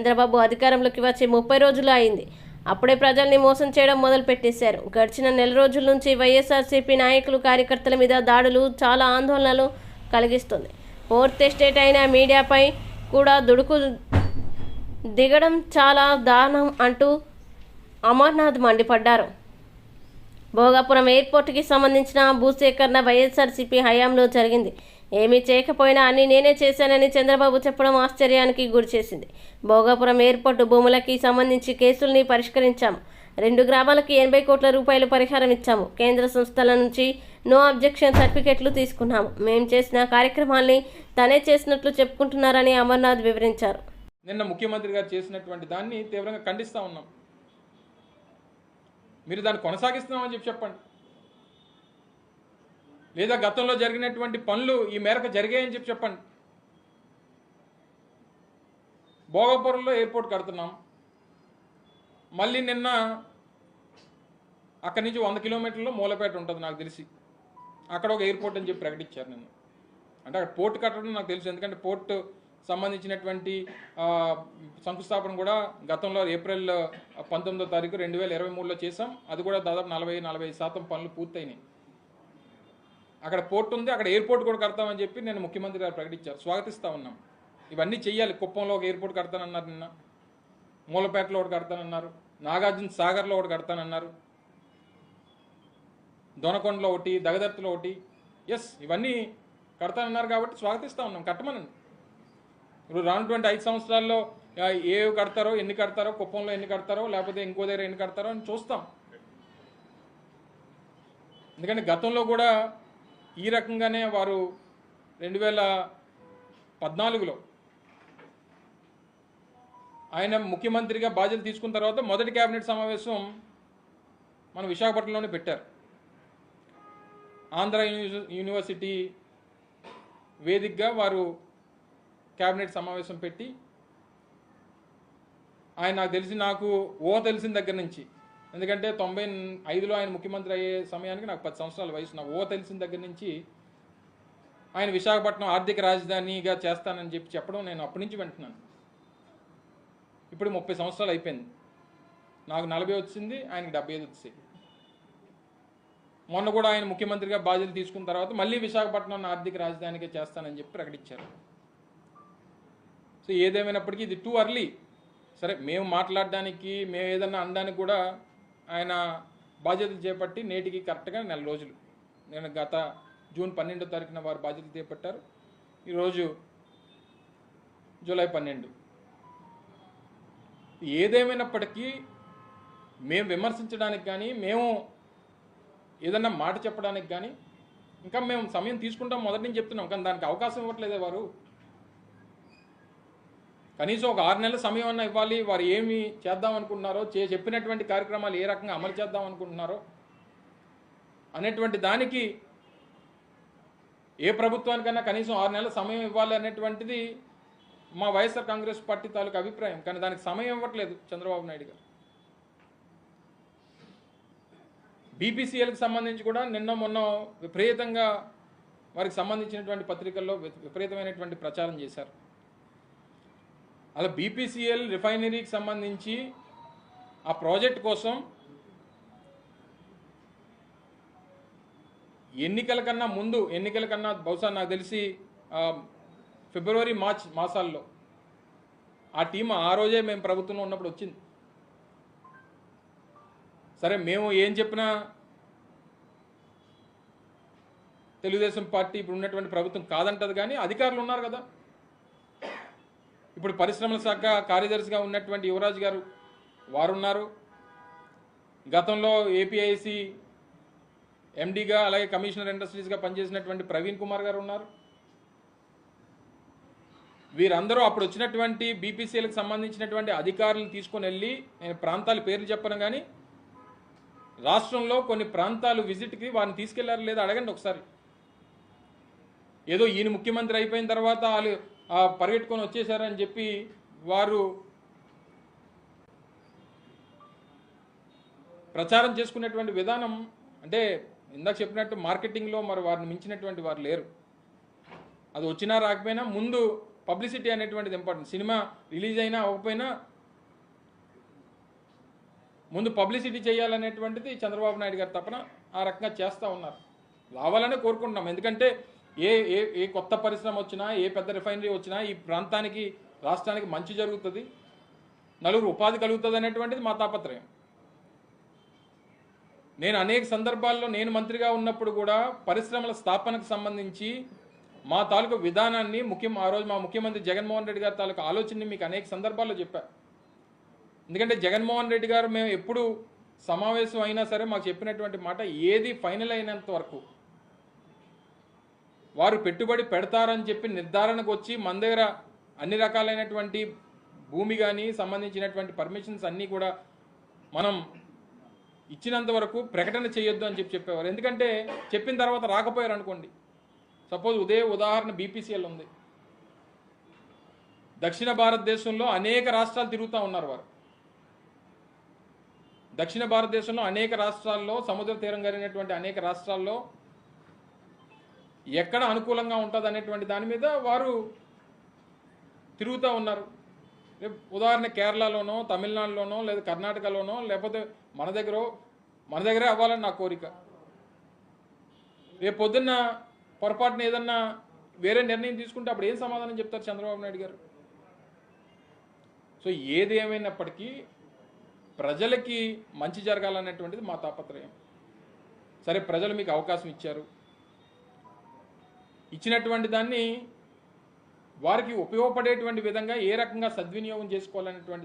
చంద్రబాబు అధికారంలోకి వచ్చి ముప్పై రోజులు అయింది. అప్పుడే ప్రజల్ని మోసం చేయడం మొదలుపెట్టేశారు. గడిచిన నెల రోజుల నుంచి వైఎస్ఆర్సీపీ నాయకులు కార్యకర్తల మీద దాడులు చాలా ఆందోళనలు కలిగిస్తుంది. ఫోర్త్ ఎస్టేట్ అయిన మీడియాపై కూడా దుడుకు దిగడం చాలా దారుణం అంటూ అమర్నాథ్ మండిపడ్డారు. భోగాపురం ఎయిర్పోర్ట్కి సంబంధించిన భూసేకరణ వైఎస్ఆర్సీపీ హయాంలో జరిగింది. ఏమీ చేయకపోయినా అన్ని నేనే చేశానని చంద్రబాబు చెప్పడం ఆశ్చర్యానికి గురిచేసింది. భోగాపురం ఎయిర్పోర్టు భూములకి సంబంధించి కేసుల్ని పరిష్కరించాము. రెండు గ్రామాలకి ఎనభై కోట్ల రూపాయలు పరిహారం ఇచ్చాము. కేంద్ర సంస్థల నుంచి నో అబ్జెక్షన్ సర్టిఫికెట్లు తీసుకున్నాము. మేము చేసిన కార్యక్రమాల్ని తనే చేసినట్లు చెప్పుకుంటున్నారని అమర్నాథ్ వివరించారు. నిన్న ముఖ్యమంత్రి గారు చేసినటువంటి దాన్ని తీవ్రంగా ఖండిస్తూ ఉన్నాం. మీరు దాన్ని కొనసాగిస్తున్నామని చెప్పి చెప్పండి. లేదా గతంలో జరిగినటువంటి పనులు ఈ మేరకు జరిగాయని చెప్పి చెప్పండి. భోగపురంలో ఎయిర్పోర్ట్ కడుతున్నాం. మళ్ళీ నిన్న అక్కడి నుంచి వంద కిలోమీటర్లో మూలపేట ఉంటుంది నాకు తెలిసి. అక్కడ ఒక ఎయిర్పోర్ట్ అని చెప్పి ప్రకటించారు నిన్న. అంటే అక్కడ పోర్ట్ కట్టడం నాకు తెలుసు. ఎందుకంటే పోర్ట్ సంబంధించినటువంటి శంకుస్థాపన కూడా గతంలో ఏప్రిల్ పంతొమ్మిదో తారీఖు రెండు వేల ఇరవై మూడులో చేసాం అది కూడా దాదాపు నలభై నలభై శాతం పనులు పూర్తయినాయి. అక్కడ పోర్ట్ ఉంది అక్కడ ఎయిర్పోర్ట్ కూడా కడతామని చెప్పి నేను ముఖ్యమంత్రి గారు ప్రకటించారు. స్వాగతిస్తా ఉన్నాం. ఇవన్నీ చెయ్యాలి. కుప్పంలో ఒక ఎయిర్పోర్ట్ కడతానన్నారు నిన్న. మూలపేటలో ఒకటి కడతానన్నారు. నాగార్జున సాగర్లో ఒకటి కడతానన్నారు. దొనకొండలో ఒకటి దగదర్తిలో ఒకటి. ఎస్ ఇవన్నీ కడతానన్నారు కాబట్టి స్వాగతిస్తా ఉన్నాం. కట్టమనండి. ఇప్పుడు రానుటువంటి ఐదు సంవత్సరాల్లో ఏ ఏవి కడతారో ఎన్ని కడతారో కుప్పంలో ఎన్ని కడతారో లేకపోతే ఇంకో దగ్గర ఎన్ని కడతారో అని చూస్తాం. ఎందుకంటే గతంలో కూడా ఈ రకంగానే వారు రెండు వేల పద్నాలుగులో ఆయన ముఖ్యమంత్రిగా బాధ్యతలు తీసుకున్న తర్వాత మొదటి కేబినెట్ సమావేశం మన విశాఖపట్నంలోనే పెట్టారు. ఆంధ్ర యూనివర్సిటీ వేదికగా వారు కేబినెట్ సమావేశం పెట్టి ఆయన నాకు తెలిసి నాకు ఓ తెలిసిన దగ్గర నుంచి ఎందుకంటే తొంభై ఐదులో ఆయన ముఖ్యమంత్రి అయ్యే సమయానికి నాకు పది సంవత్సరాల వయసు. నాకు ఓ తెలిసిన దగ్గర నుంచి ఆయన విశాఖపట్నం ఆర్థిక రాజధానిగా చేస్తానని చెప్పి చెప్పడం నేను అప్పటి నుంచి వింటున్నాను. ఇప్పుడు ముప్పై సంవత్సరాలు అయిపోయింది. నాకు నలభై వచ్చింది ఆయనకి డెబ్బై ఐదు వచ్చాయి. మొన్న కూడా ఆయన ముఖ్యమంత్రిగా బాధ్యతలు తీసుకున్న తర్వాత మళ్ళీ విశాఖపట్నం ఆర్థిక రాజధానిగా చేస్తానని చెప్పి ప్రకటించారు. సో ఏదేమైనప్పటికీ ఇది టూ అర్లీ సరే మేము మాట్లాడడానికి మేము ఏదన్నా అనడానికి కూడా ఆయన బాధ్యతలు చేపట్టి నేటికి కరెక్ట్గా నెల రోజులు. నేను గత జూన్ పన్నెండో తారీఖున వారు బాధ్యతలు చేపట్టారు. ఈరోజు జూలై పన్నెండు. ఏదేమైనప్పటికీ మేము విమర్శించడానికి కానీ మేము ఏదన్నా మాట చెప్పడానికి కానీ ఇంకా మేము సమయం తీసుకుంటాం మొదటి నుంచి చెప్తున్నాం. కానీ దానికి అవకాశం ఇవ్వట్లేదే వారు. కనీసం ఒక ఆరు నెలల సమయం అన్నా ఇవ్వాలి. వారు ఏమి చేద్దాం అనుకుంటున్నారో చే చెప్పినటువంటి కార్యక్రమాలు ఏ రకంగా అమలు చేద్దాం అనుకుంటున్నారో అనేటువంటి దానికి ఏ ప్రభుత్వానికైనా కనీసం ఆరు నెలల సమయం ఇవ్వాలి అనేటువంటిది మా వైఎస్ఆర్ కాంగ్రెస్ పార్టీ తాలూకు అభిప్రాయం. కానీ దానికి సమయం ఇవ్వట్లేదు చంద్రబాబు నాయుడు గారు. బీపీసీఎల్కి సంబంధించి కూడా నిన్న మొన్న విపరీతంగా వారికి సంబంధించినటువంటి పత్రికల్లో విపరీతమైనటువంటి ప్రచారం చేశారు. అలా బీపీసీఎల్ రిఫైనరీకి సంబంధించి ఆ ప్రాజెక్ట్ కోసం ఎన్నికల కన్నా ముందు ఎన్నికల కన్నా బహుశా నాకు తెలిసి ఫిబ్రవరి మార్చ్ మాసాల్లో ఆ టీం ఆ రోజే మేము ప్రభుత్వంలో ఉన్నప్పుడు వచ్చింది. సరే మేము ఏం చెప్పినా తెలుగుదేశం పార్టీ ఇప్పుడు ఉన్నటువంటి ప్రభుత్వం కాదంటది కానీ అధికారులు ఉన్నారు కదా. ఇప్పుడు పరిశ్రమల శాఖ కార్యదర్శిగా ఉన్నటువంటి యువరాజ్ గారు వారున్నారు. గతంలో ఏపీఐసి ఎండీగా అలాగే కమిషనర్ ఇండస్ట్రీస్గా పనిచేసినటువంటి ప్రవీణ్ కుమార్ గారు ఉన్నారు. వీరందరూ అప్పుడు వచ్చినటువంటి బీపీసీలకు సంబంధించినటువంటి అధికారులను తీసుకొని వెళ్ళి నేను ప్రాంతాల పేర్లు చెప్పను కానీ రాష్ట్రంలో కొన్ని ప్రాంతాలు విజిట్కి వారిని తీసుకెళ్ళారు లేదా అడగండి ఒకసారి. ఏదో ఈయన ముఖ్యమంత్రి అయిపోయిన తర్వాత వాళ్ళు పరిగెట్టుకొని వచ్చేసారని చెప్పి వారు ప్రచారం చేసుకునేటువంటి విధానం అంటే ఇందాక చెప్పినట్టు మార్కెటింగ్లో మరి వారిని మించినటువంటి వారు లేరు. అది వచ్చినా రాకపోయినా ముందు పబ్లిసిటీ అనేటువంటిది ఇంపార్టెంట్. సినిమా రిలీజ్ అయినా అవ్వకపోయినా ముందు పబ్లిసిటీ చేయాలనేటువంటిది చంద్రబాబు నాయుడు గారు తప్పన ఆ రకంగా చేస్తూ ఉన్నారు. రావాలనే కోరుకుంటున్నాం. ఎందుకంటే ఏ ఏ ఏ కొత్త పరిశ్రమ వచ్చినా ఏ పెద్ద రిఫైనరీ వచ్చినా ఈ ప్రాంతానికి రాష్ట్రానికి మంచి జరుగుతుంది. నలుగురు ఉపాధి కలుగుతుంది అనేటువంటిది మా తాపత్రయం. నేను అనేక సందర్భాల్లో నేను మంత్రిగా ఉన్నప్పుడు కూడా పరిశ్రమల స్థాపనకు సంబంధించి మా తాలూకు విధానాన్ని ముఖ్యం ఆ రోజు మా ముఖ్యమంత్రి జగన్మోహన్ రెడ్డి గారి తాలూకు ఆలోచనని మీకు అనేక సందర్భాల్లో చెప్పా. ఎందుకంటే జగన్మోహన్ రెడ్డి గారు మేము ఎప్పుడు సమావేశం అయినా సరే మాకు చెప్పినటువంటి మాట ఏది ఫైనల్ అయినంత వరకు వారు పెట్టుబడి పెడతారని చెప్పి నిర్ధారణకు వచ్చి మన దగ్గర అన్ని రకాలైనటువంటి భూమి కానీ సంబంధించినటువంటి పర్మిషన్స్ అన్నీ కూడా మనం ఇచ్చినంత వరకు ప్రకటన చేయొద్దు అని చెప్పి చెప్పేవారు. ఎందుకంటే చెప్పిన తర్వాత రాకపోయారు అనుకోండి. సపోజ్ ఉదే ఉదాహరణ బీపీసీఎల్ ఉంది. దక్షిణ భారతదేశంలో అనేక రాష్ట్రాలు తిరుగుతూ ఉన్నారు వారు. దక్షిణ భారతదేశంలో అనేక రాష్ట్రాల్లో సముద్ర తీరం కలిగినటువంటి అనేక రాష్ట్రాల్లో ఎక్కడ అనుకూలంగా ఉంటుంది అనేటువంటి దాని మీద వారు తిరుగుతూ ఉన్నారు. రేపు ఉదాహరణ కేరళలోనో తమిళనాడులోనో లేదా కర్ణాటకలోనో లేకపోతే మన దగ్గర మన దగ్గరే అవ్వాలని నా కోరిక. రేపు పొద్దున్న పొరపాటున ఏదన్నా వేరే నిర్ణయం తీసుకుంటే అప్పుడు ఏం సమాధానం చెప్తారు చంద్రబాబు నాయుడు గారు? సో ఏది ఏమైనప్పటికీ ప్రజలకి మంచి జరగాలనేటువంటిది మా తాపత్రయం. సరే ప్రజలు మీకు అవకాశం ఇచ్చారు. ఇచ్చినటువంటి దాన్ని వారికి ఉపయోగపడేటువంటి విధంగా ఏ రకంగా సద్వినియోగం చేసుకోవాలనేటువంటి